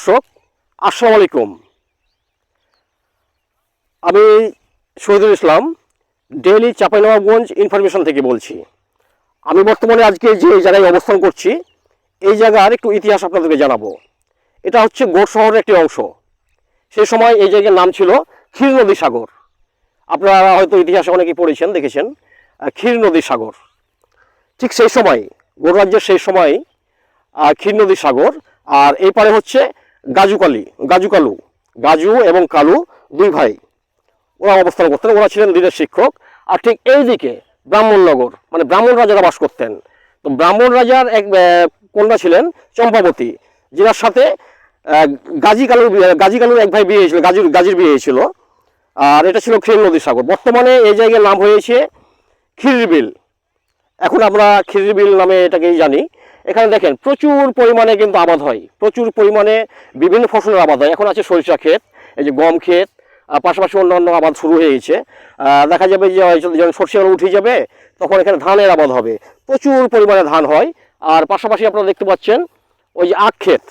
দর্শক, আসসালামু আলাইকুম। আমি শহীদুল ইসলাম, ডেইলি চাঁপাইনবাবগঞ্জ ইনফরমেশন থেকে বলছি। আমি বর্তমানে আজকে যে জায়গায় অবস্থান করছি, এই জায়গার একটু ইতিহাস আপনাদেরকে জানাব। এটা হচ্ছে গোড় শহরের একটি অংশ। সেই সময় এই জায়গার নাম ছিল ক্ষীর নদী সাগর। আপনারা হয়তো ইতিহাসে অনেকেই পড়েছেন, দেখেছেন ক্ষীর নদী সাগর। ঠিক সেই সময়, গোড় রাজ্যের সেই সময় ক্ষীর নদী সাগর, আর এই পারে হচ্ছে গাজুকালি গাজুকালু গাজু এবং কালু দুই ভাই। ওরা অবস্থান করতেন। ওরা ছিলেন দিনের শিক্ষক। আর ঠিক এই দিকে ব্রাহ্মণনগর মানে ব্রাহ্মণ রাজারা বাস করতেন। তো ব্রাহ্মণ রাজার এক কন্যা ছিলেন চম্পাবতী যার সাথে গাজী কালুর গাজী কালুর এক ভাই বিয়ে হয়েছিল, গাজীর গাজীর বিয়ে হয়েছিল। আর এটা ছিল ক্ষীর নদী সাগর। বর্তমানে এই জায়গার নাম হয়েছে খিরিবিল এখন আমরা খিরিবিল নামে এটাকেই জানি। এখানে দেখেন, প্রচুর পরিমাণে কিন্তু আবাদ হয়। প্রচুর পরিমাণে বিভিন্ন ফসলের আবাদ হয়। এখন আছে সরিষা ক্ষেত, এই যে গম ক্ষেত পাশাপাশি অন্যান্য আবাদ শুরু হয়ে গেছে। দেখা যাবে যে যখন সরষেগুলো উঠে যাবে, তখন এখানে ধানের আবাদ হবে। প্রচুর পরিমাণে ধান হয়। আর পাশাপাশি আপনারা দেখতে পাচ্ছেন, ওই যে আখ ক্ষেত,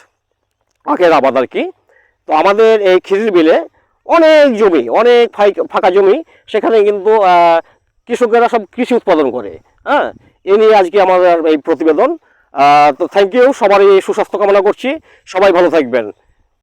আখের আবাদ আর কি। তো আমাদের এই খিরির বিলে অনেক জমি, অনেক ফাঁকা জমি, সেখানে কিন্তু কৃষকেরা সব কৃষি উৎপাদন করে। হ্যাঁ? এ নিয়ে আজকে আমাদের এই প্রতিবেদন। তো থ্যাংক ইউ সবারই সুস্বাস্থ্য কামনা করছি। সবাই ভালো থাকবেন।